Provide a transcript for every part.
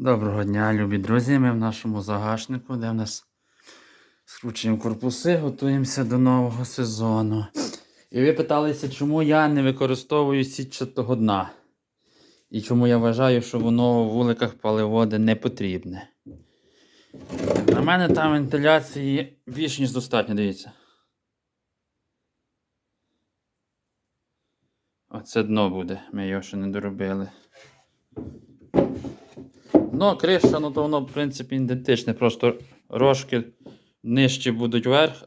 Доброго дня, любі друзі. Ми в нашому загашнику, де в нас скручуємо корпуси, готуємося до нового сезону. І ви питалися, чому я не використовую сітчатого дна. І чому я вважаю, що воно в вуликах паливоди не потрібне. На мене там вентиляції більш ніж достатньо, дивіться. Оце дно буде, ми його ще не доробили. Ну, криша, ну то воно, в принципі, ідентичне. Просто рожки нижче будуть вверх,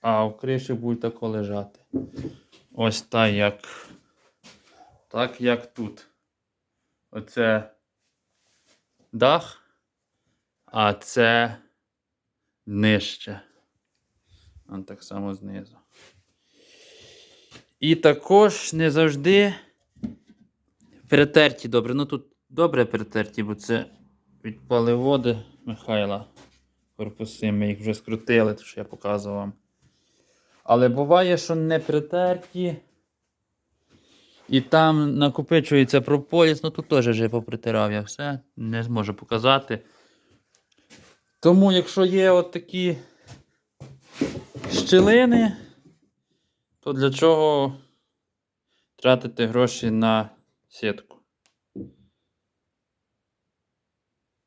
а в криші будуть тако лежати. Ось так як. Так як тут. Оце дах, а це нижче. А так само знизу. І також не завжди перетерті добре. Ну тут добре перетерті, бо це від паливоди Михайла. Корпуси ми їх вже скрутили, то що я показував вам. Але буває, що не притерті. І там накопичується прополіс, ну тут теж вже попритирав я все, не зможу показати. Тому, якщо є от такі щілини, то для чого тратити гроші на сітку?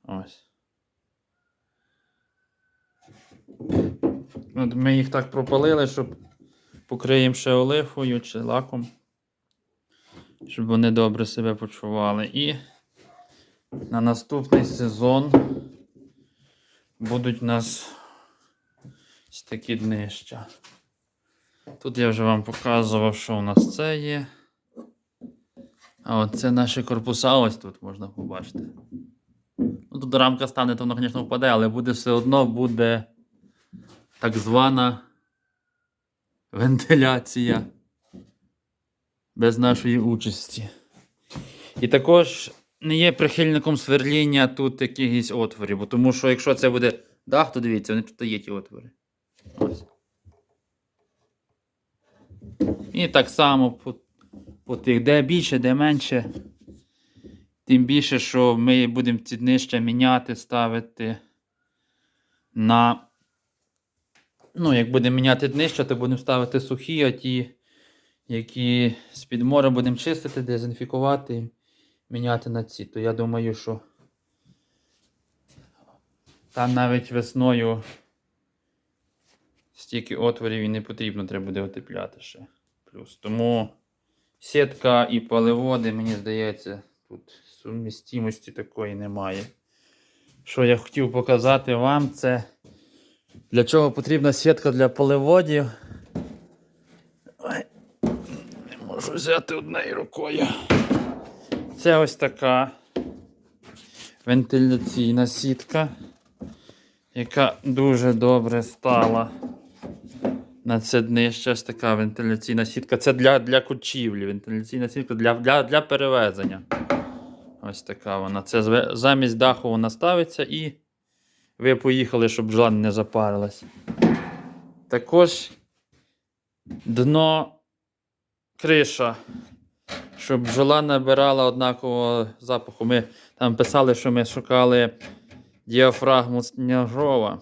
Ось. От ми їх так пропалили, щоб покриємо ще олифою чи лаком, щоб вони добре себе почували. І на наступний сезон будуть у нас ось такі днища. Тут я вже вам показував, що у нас це є. А от це наші корпуса, ось тут можна побачити. Ну, тут рамка стане, то воно, звісно, впаде, але буде все одно буде так звана вентиляція без нашої участі. І також не є прихильником сверління тут якихось отворів, бо тому що якщо це буде дах, то дивіться, вони тут є ті отвори. Ось. І так само по, по тих, де більше, де менше. Тим більше, що ми будемо ці днища міняти, ставити на. Ну, як будемо міняти днища, то будемо ставити сухі, а ті, які з-під моря будемо чистити, дезінфікувати, міняти на ці. То я думаю, що там навіть весною стільки отворів і не потрібно, треба буде утепляти ще. Плюс. Тому сітка і поливоди, мені здається, тут сумістимості такої немає. Що я хотів показати вам, це для чого потрібна сітка для поливодів. Ой, не можу взяти однією рукою. Це ось така вентиляційна сітка, яка дуже добре стала на це днище. Ось така вентиляційна сітка. Це для для кучівлі. Вентиляційна сітка для, для, для перевезення. Ось така вона. Це замість даху вона ставиться і ви поїхали, щоб бджола не запарилась. Також дно криша, щоб бджола набирала однакового запаху. Ми там писали, що ми шукали діафрагму сніжова.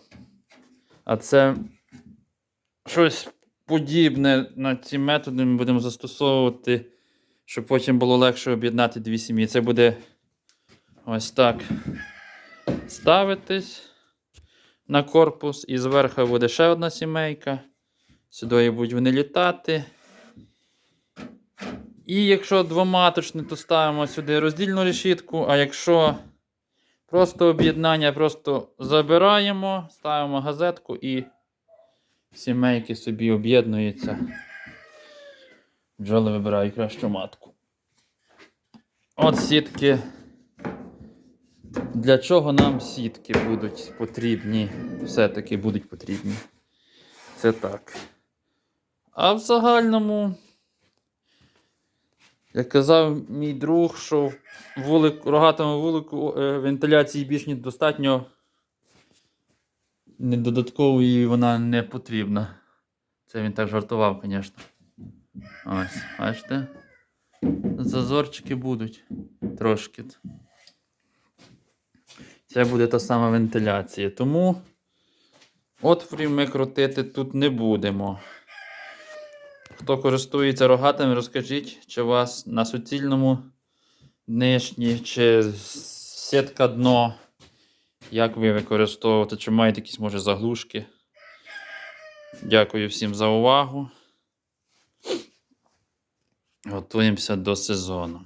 А це щось подібне на ці методи ми будемо застосовувати, щоб потім було легше об'єднати дві сім'ї. Це буде ось так ставитись на корпус, і зверху буде ще одна сімейка. Сюди будуть вони літати. І якщо двоматочне, то ставимо сюди роздільну решітку, а якщо просто об'єднання, просто забираємо, ставимо газетку і сімейки собі об'єднуються. Бджоли вибирають кращу матку. От сітки. Для чого нам сітки будуть потрібні? Все-таки будуть потрібні. Це так. А в загальному, як казав мій друг, що вулик, рогатому вулику е, вентиляції більш ніж достатньо. Не додаткової вона не потрібна. Це він так жартував, звісно. Ось, бачите? Зазорчики будуть трошки. Це буде та сама вентиляція. Тому отворів ми крутити тут не будемо. Хто користується рогатами, розкажіть, чи у вас на суцільному нижні, чи сітка дно, як ви використовуєте, чи маєте якісь, може, заглушки. Дякую всім за увагу. Готуємося до сезону.